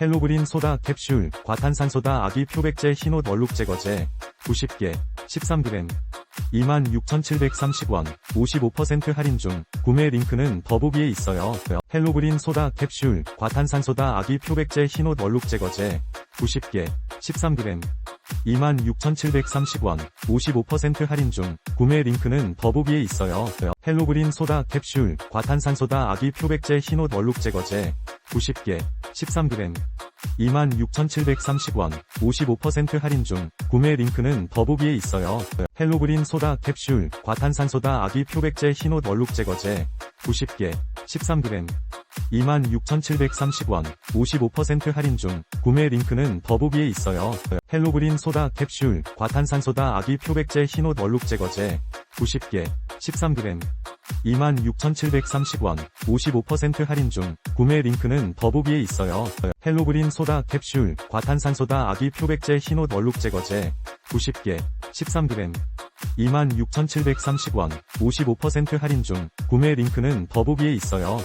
헬로그린 소다 캡슐, 과탄산소다 아기 표백제 흰옷 얼룩 제거제, 90개, 13g, 26,730원, 55% 할인 중, 구매 링크는 더보기에 있어요. 헬로그린 소다 캡슐, 과탄산소다 아기 표백제 흰옷 얼룩 제거제, 90개, 13g, 26,730원, 55% 할인 중, 구매 링크는 더보기에 있어요. 헬로그린 소다 캡슐, 과탄산소다 아기 표백제 흰옷 얼룩 제거제, 90개, 13g, 26,730원, 55% 할인 중, 구매 링크는 더보기에 있어요. 헬로그린 소다 캡슐, 과탄산소다 아기 표백제 흰옷 얼룩 제거제, 90개, 13g, 26,730원, 55% 할인 중, 구매 링크는 더보기에 있어요. 헬로그린 소다 캡슐, 과탄산소다 아기 표백제 흰옷 얼룩 제거제, 90개, 13g, 26,730원, 55% 할인 중, 구매 링크는 더보기에 있어요. 헬로그린 소다 캡슐, 과탄산소다 아기 표백제 흰옷 얼룩 제거제, 90개, 13g, 26,730원, 55% 할인 중, 구매 링크는 더보기에 있어요.